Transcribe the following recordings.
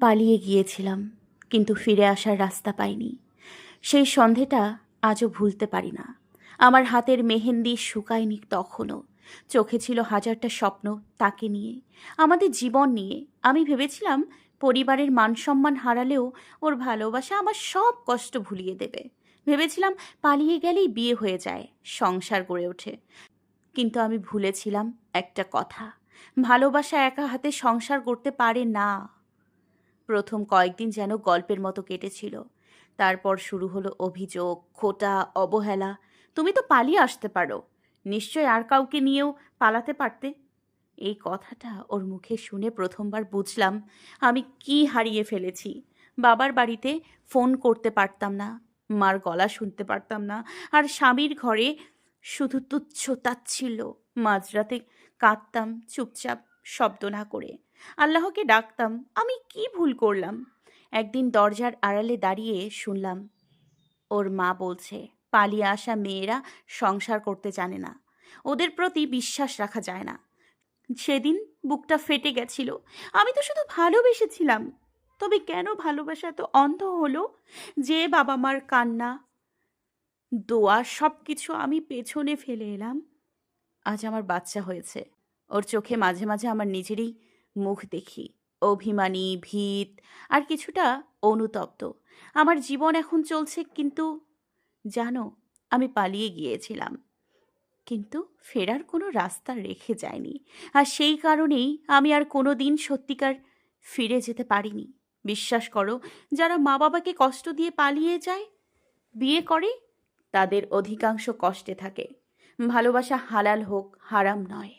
পালিয়ে গিয়েছিলাম, কিন্তু ফিরে আসার রাস্তা পাইনি। সেই সন্ধেটা আজও ভুলতে পারি না। আমার হাতের মেহেন্দি শুকায়নি তখনও। চোখে ছিল হাজারটা স্বপ্ন তাকে নিয়ে। আমাদের জীবন নিয়ে আমি ভেবেছিলাম পরিবারের মান সম্মান হারালেও ওর ভালোবাসা আমার সব কষ্ট ভুলিয়ে দেবে। ভেবেছিলাম পালিয়ে গেলেই বিয়ে হয়ে যায়, সংসার গড়ে ওঠে। কিন্তু আমি ভুলেছিলাম একটা কথা। ভালোবাসা একা হাতে সংসার করতে পারে না। প্রথম কয়েকদিন যেন গল্পের মতো কেটেছিল। তারপর শুরু হলো অভিযোগ, খোটা, অবহেলা। তুমি তো পালিয়ে আসতে পারো। নিশ্চয় আর কাউকে নিয়েও পালাতে পারতে। এই কথাটা ওর মুখে শুনে প্রথমবার বুঝলাম আমি কি হারিয়ে ফেলেছি। বাবার বাড়িতে ফোন করতে পারতাম না, মার গলা শুনতে পারতাম না, আর স্বামীর ঘরে শুধু তুচ্ছ তাচ্ছিল্য। মাঝরাতে কাঁদতাম চুপচাপ শব্দ না করে। আল্লাহকে ডাকতাম, আমি কি ভুল করলাম? একদিন দরজার আড়ালে দাঁড়িয়ে শুনলাম, ওর মা বলছে, পালিয়ে আসা মেয়েরা সংসার করতে জানে না, ওদের প্রতি বিশ্বাস রাখা যায় না। সেদিন বুকটা ফেটে গেছিল, আমি তো শুধু ভালোবেসেছিলাম, তবে কেন ভালোবাসা তো অন্ধ হলো? যে বাবা মার কান্না, দোয়া সব কিছু আমি পেছনে ফেলে এলাম। আজ আমার বাচ্চা হয়েছে, ওর চোখে মাঝে মাঝে আমার নিজেরই মুখ দেখি। অভিমানী, ভীত, আর কিছুটা অনুতপ্ত। আমার জীবন এখন চলছে কিন্তু, জানো, আমি পালিয়ে গিয়েছিলাম। কিন্তু ফেরার কোনো রাস্তা রেখে যায়নি। আর সেই কারণেই আমি আর কোনো দিন সত্যিকার ফিরে যেতে পারিনি। বিশ্বাস করো, যারা মা বাবাকে কষ্ট দিয়ে পালিয়ে যায়, বিয়ে করে, তাদের অধিকাংশ কষ্টে থাকে। ভালোবাসা হালাল হোক, হারাম নয়।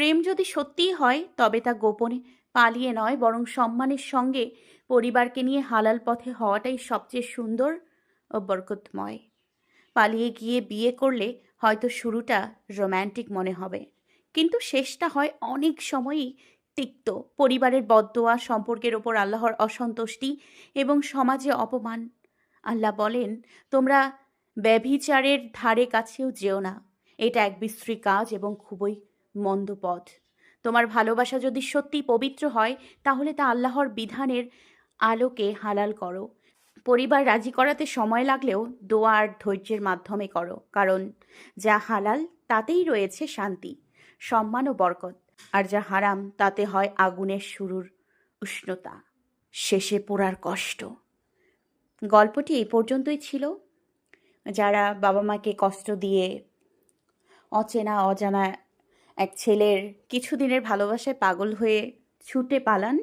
প্রেম যদি সত্যিই হয়, তবে তা গোপনে পালিয়ে নয়, বরং সম্মানের সঙ্গে পরিবারকে নিয়ে হালাল পথে হওয়াটাই সবচেয়ে সুন্দর ও বরকতময়। পালিয়ে গিয়ে বিয়ে করলে হয়তো শুরুটা রোম্যান্টিক মনে হবে, কিন্তু শেষটা হয় অনেক সময়ই তিক্ত। পরিবারের বদদোয়া, সম্পর্কের ওপর আল্লাহর অসন্তুষ্টি এবং সমাজে অপমান। আল্লাহ বলেন, তোমরা ব্যভিচারের ধারে কাছেও যেও না। এটা এক বিশ্রী কাজ এবং খুবই মন্দ পথ। তোমার ভালোবাসা যদি সত্যি পবিত্র হয়, তাহলে তা আল্লাহর বিধানের আলোকে হালাল করো। পরিবার রাজি করাতে সময় লাগলেও দোয়া আর ধৈর্যের মাধ্যমে করো, কারণ যা হালাল তাতেই রয়েছে শান্তি, সম্মান ও বরকত, আর যা হারাম তাতে হয় আগুনের শুরুর উষ্ণতা। শেষে পোড়ার কষ্ট। গল্পটি এই পর্যন্তই ছিল। যারা বাবা মাকে কষ্ট দিয়ে অচেনা অজানা এক ছেলের কিছুদিনের ভালোবাসায় পাগল হয়ে ছুটে পালান।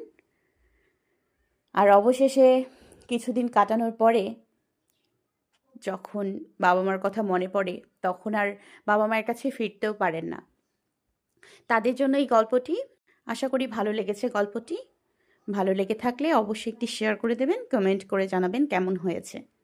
আর অবশেষে কিছুদিন কাটানোর পরে যখন বাবা মার কথা মনে পড়ে, তখন আর বাবা মায়ের কাছে ফিরতেও পারেন না। তাদের জন্য এই গল্পটি, আশা করি ভালো লেগেছে গল্পটি। ভালো লেগে থাকলে অবশ্যই একটি শেয়ার করে দেবেন কমেন্ট করে জানাবেন কেমন হয়েছে।